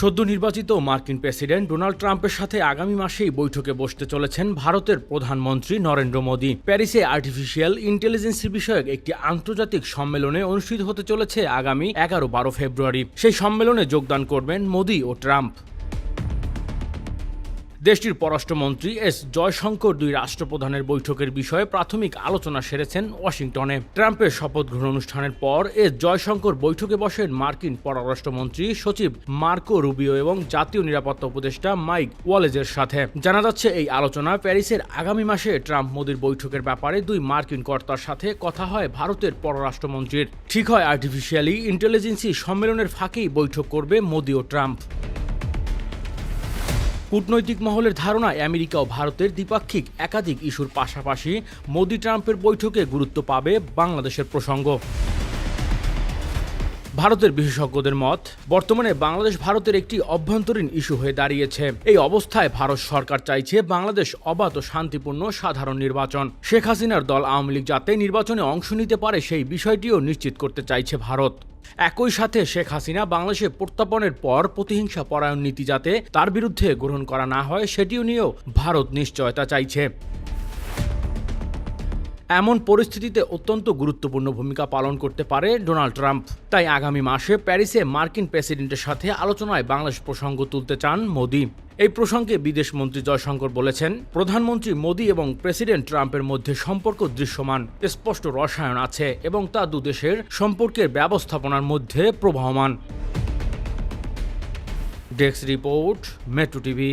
সদ্য নির্বাচিত মার্কিন প্রেসিডেন্ট ডোনাল্ড ট্রাম্পের সাথে আগামী মাসেই বৈঠকে বসতে চলেছেন ভারতের প্রধানমন্ত্রী নরেন্দ্র মোদী। প্যারিসে আর্টিফিশিয়াল ইন্টেলিজেন্সি বিষয়ক একটি আন্তর্জাতিক সম্মেলনে অনুষ্ঠিত হতে চলেছে আগামী এগারো বারো ফেব্রুয়ারি। সেই সম্মেলনে যোগদান করবেন মোদী ও ট্রাম্প। দেশটির পররাষ্ট্রমন্ত্রী এস জয়শঙ্কর দুই রাষ্ট্রপ্রধানের বৈঠকের বিষয়ে প্রাথমিক আলোচনা সেরেছেন ওয়াশিংটনে। ট্রাম্পের শপথ গ্রহণ অনুষ্ঠানের পর এস জয়শঙ্কর বৈঠকে বসেন মার্কিন পররাষ্ট্রমন্ত্রী সচিব মার্কো রুবিও এবং জাতীয় নিরাপত্তা উপদেষ্টা মাইক ওয়ালেজের সাথে। জানা যাচ্ছে, এই আলোচনা প্যারিসের আগামী মাসে ট্রাম্প মোদির বৈঠকের ব্যাপারে দুই মার্কিন কর্তার সাথে কথা হয় ভারতের পররাষ্ট্রমন্ত্রীর। ঠিক হয়, আর্টিফিশিয়ালি ইন্টেলিজেন্সি সম্মেলনের ফাঁকেই বৈঠক করবে মোদি ও ট্রাম্প। কূটনৈতিক মহলের ধারণায় আমেরিকা ও ভারতের দ্বিপাক্ষিক একাধিক ইস্যুর পাশাপাশি মোদি ট্রাম্পের বৈঠকে গুরুত্ব পাবে বাংলাদেশের প্রসঙ্গ। ভারতের বিশেষজ্ঞদের মত, বর্তমানে বাংলাদেশ ভারতের একটি অভ্যন্তরীণ ইস্যু হয়ে দাঁড়িয়েছে। এই অবস্থায় ভারত সরকার চাইছে বাংলাদেশ অবাধ ও শান্তিপূর্ণ সাধারণ নির্বাচন। শেখ হাসিনার দল আওয়ামী লীগ যাতে নির্বাচনে অংশ নিতে পারে সেই বিষয়টিও নিশ্চিত করতে চাইছে ভারত। একই সাথে শেখ হাসিনা বাংলাদেশে প্রত্যাপনের পর প্রতিহিংসা পরায়ণ নীতি যাতে তার বিরুদ্ধে গ্রহণ করা না হয়, সেটিও নিয়েও ভারত নিশ্চয়তা চাইছে। এমন পরিস্থিতিতে অত্যন্ত গুরুত্বপূর্ণ ভূমিকা পালন করতে পারে ডোনাল্ড ট্রাম্প। তাই আগামী মাসে প্যারিসে মার্কিন প্রেসিডেন্টের সাথে আলোচনায় বাংলাদেশ প্রসঙ্গ তুলতে চান মোদি। এই প্রসঙ্গে বিদেশমন্ত্রী জয়শঙ্কর বলেছেন, প্রধানমন্ত্রী মোদী এবং প্রেসিডেন্ট ট্রাম্পের মধ্যে সম্পর্ক দৃশ্যমান, স্পষ্ট রসায়ন আছে এবং তা দুদেশের সম্পর্কের ব্যবস্থাপনার মধ্যে প্রবাহমান। Desk report, metro TV.